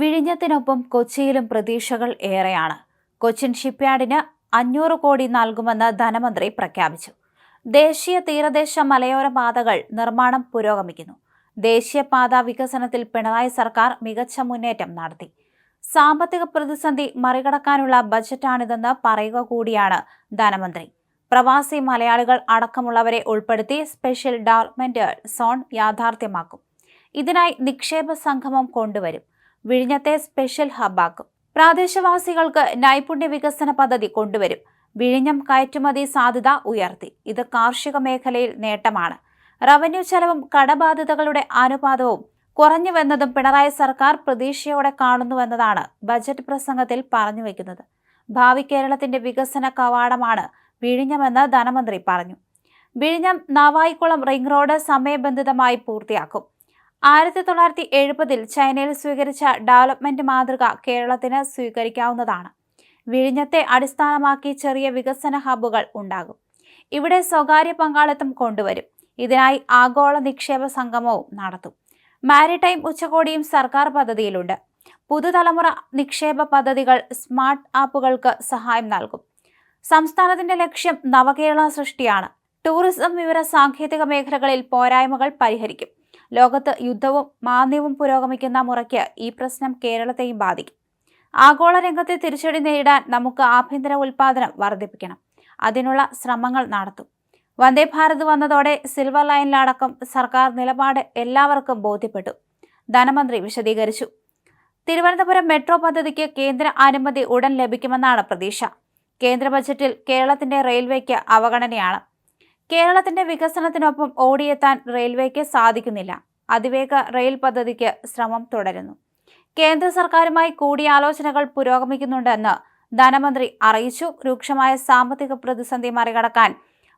വിഴിഞ്ഞത്തിനൊപ്പം കൊച്ചിയിലും പ്രതീക്ഷകൾ ഏറെയാണ്. കൊച്ചിൻ ഷിപ്പ്യാർഡിന് അഞ്ഞൂറ് കോടി നൽകുമെന്ന് ധനമന്ത്രി പ്രഖ്യാപിച്ചു. ദേശീയ തീരദേശ മലയോര പാതകൾ നിർമ്മാണം പുരോഗമിക്കുന്നു. ദേശീയപാത വികസനത്തിൽ പിണറായി സർക്കാർ മികച്ച മുന്നേറ്റം നടത്തി. സാമ്പത്തിക പ്രതിസന്ധി മറികടക്കാനുള്ള ബജറ്റാണിതെന്ന് പറയുക കൂടിയാണ് ധനമന്ത്രി. പ്രവാസി മലയാളികൾ അടക്കമുള്ളവരെ ഉൾപ്പെടുത്തി സ്പെഷ്യൽ ഡെവലപ്മെന്റ് സോൺ യാഥാർത്ഥ്യമാക്കും. ഇതിനായി നിക്ഷേപ സംഗമം കൊണ്ടുവരും. വിഴിഞ്ഞത്തെ സ്പെഷ്യൽ ഹബ്ബാക്കും. പ്രാദേശവാസികൾക്ക് നൈപുണ്യ വികസന പദ്ധതി കൊണ്ടുവരും. വിഴിഞ്ഞം കയറ്റുമതി സാധ്യത ഉയർത്തി. ഇത് കാർഷിക മേഖലയിൽ നേട്ടമാണ്. റവന്യൂ ചെലവും കടബാധ്യതകളുടെ അനുപാതവും കുറഞ്ഞുവെന്നതും പിണറായി സർക്കാർ പ്രതീക്ഷയോടെ കാണുന്നുവെന്നതാണ് ബജറ്റ് പ്രസംഗത്തിൽ പറഞ്ഞു വയ്ക്കുന്നത് ഭാവി കേരളത്തിന്റെ വികസന കവാടമാണ് വിഴിഞ്ഞമെന്ന് ധനമന്ത്രി പറഞ്ഞു. വിഴിഞ്ഞം നാവായിക്കുളം റിംഗ് റോഡ് സമയബന്ധിതമായി പൂർത്തിയാക്കും. ആയിരത്തി തൊള്ളായിരത്തി എഴുപതിൽ ചൈനയിൽ സ്വീകരിച്ച ഡെവലപ്മെന്റ് മാതൃക കേരളത്തിന് സ്വീകരിക്കാവുന്നതാണ്. വിഴിഞ്ഞത്തെ അടിസ്ഥാനമാക്കി ചെറിയ വികസന ഹബ്ബുകൾ ഉണ്ടാകും. ഇവിടെ സ്വകാര്യ പങ്കാളിത്തം കൊണ്ടുവരും. ഇതിനായി ആഗോള നിക്ഷേപ സംഗമവും നടത്തും. മാരിടൈം ഉച്ചകോടിയും സർക്കാർ പദ്ധതിയിലുണ്ട്. പുതുതലമുറ നിക്ഷേപ പദ്ധതികൾ സ്മാർട്ട് ആപ്പുകൾക്ക് സഹായം നൽകും. സംസ്ഥാനത്തിന്റെ ലക്ഷ്യം നവകേരള സൃഷ്ടിയാണ്. ടൂറിസം വിവര സാങ്കേതിക മേഖലകളിൽ പോരായ്മകൾ പരിഹരിക്കും. ലോകത്ത് യുദ്ധവും മാന്ദ്യവും പുരോഗമിക്കുന്ന മുറയ്ക്ക് ഈ പ്രശ്നം കേരളത്തെയും ബാധിക്കും. ആഗോള രംഗത്തെ തിരിച്ചടി നേരിടാൻ നമുക്ക് ആഭ്യന്തര ഉൽപാദനം വർദ്ധിപ്പിക്കണം. അതിനുള്ള ശ്രമങ്ങൾ നടത്തും. വന്ദേ ഭാരത് വന്നതോടെ സിൽവർ ലൈനിലടക്കം സർക്കാർ നിലപാട് എല്ലാവർക്കും ബോധ്യപ്പെട്ടു. ധനമന്ത്രി വിശദീകരിച്ചു. തിരുവനന്തപുരം മെട്രോ പദ്ധതിക്ക് കേന്ദ്ര അനുമതി ഉടൻ ലഭിക്കുമെന്നാണ് പ്രതീക്ഷ. കേന്ദ്ര ബജറ്റിൽ കേരളത്തിന്റെ റെയിൽവേക്ക് അവഗണനയാണ്. കേരളത്തിന്റെ വികസനത്തിനൊപ്പം ഓടിയെത്താൻ റെയിൽവേക്ക് സാധിക്കുന്നില്ല. അതിവേഗ റെയിൽ പദ്ധതിക്ക് ശ്രമം തുടരുന്നു. കേന്ദ്ര സർക്കാരുമായി കൂടിയാലോചനകൾ പുരോഗമിക്കുന്നുണ്ടെന്ന് ധനമന്ത്രി അറിയിച്ചു. രൂക്ഷമായ സാമ്പത്തിക പ്രതിസന്ധി മറികടക്കാൻ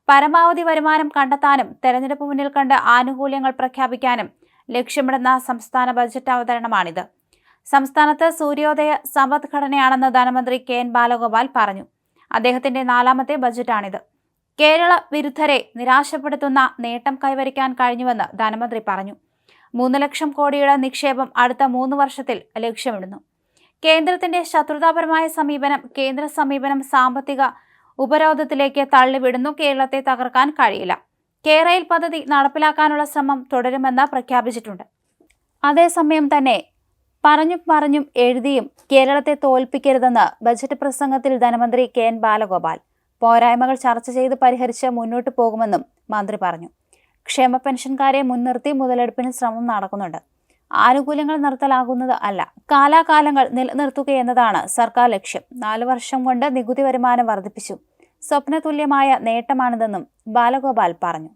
പരമാവധി വരുമാനം കണ്ടെത്താനും തെരഞ്ഞെടുപ്പ് മുന്നിൽ കണ്ട് ആനുകൂല്യങ്ങൾ പ്രഖ്യാപിക്കാനും ലക്ഷ്യമിടുന്ന സംസ്ഥാന ബജറ്റ് അവതരണമാണിത്. സംസ്ഥാനത്ത് സൂര്യോദയ സമ്പദ്ഘടനയാണെന്ന് ധനമന്ത്രി കെ എൻ ബാലഗോപാൽ പറഞ്ഞു. അദ്ദേഹത്തിന്റെ നാലാമത്തെ ബജറ്റാണിത്. കേരള വിരുദ്ധരെ നിരാശപ്പെടുത്തുന്ന നേട്ടം കൈവരിക്കാൻ കഴിഞ്ഞുവെന്ന് ധനമന്ത്രി പറഞ്ഞു. മൂന്ന് ലക്ഷം കോടിയുടെ നിക്ഷേപം അടുത്ത മൂന്ന് വർഷത്തിൽ ലക്ഷ്യമിടുന്നു. കേന്ദ്രത്തിന്റെ ശത്രുതാപരമായ സമീപനം കേന്ദ്ര സമീപനം സാമ്പത്തിക ഉപരോധത്തിലേക്ക് തള്ളിവിടുന്നു. കേരളത്തെ തകർക്കാൻ കഴിയില്ല. കേരയിൽ പദ്ധതി നടപ്പിലാക്കാനുള്ള ശ്രമം തുടരുമെന്ന് പ്രഖ്യാപിച്ചിട്ടുണ്ട്. അതേസമയം തന്നെ പറഞ്ഞും പറഞ്ഞും എഴുതിയും കേരളത്തെ തോൽപ്പിക്കരുതെന്ന് ബജറ്റ് പ്രസംഗത്തിൽ ധനമന്ത്രി കെ എൻ ബാലഗോപാൽ. പോരായ്മകൾ ചർച്ച ചെയ്ത് പരിഹരിച്ച് മുന്നോട്ട് പോകുമെന്നും മന്ത്രി പറഞ്ഞു. ക്ഷേമ പെൻഷൻകാരെ മുൻനിർത്തി മുതലെടുപ്പിന് ശ്രമം നടക്കുന്നുണ്ട്. ആനുകൂല്യങ്ങൾ നിർത്തലാകുന്നത് അല്ല കാലാകാലങ്ങൾ നിലനിർത്തുകയെന്നതാണ് സർക്കാർ ലക്ഷ്യം. നാലു വർഷം കൊണ്ട് നികുതി വരുമാനം വർദ്ധിപ്പിച്ചു. സ്വപ്നതുല്യമായ നേട്ടമാണിതെന്നും ബാലഗോപാൽ പറഞ്ഞു.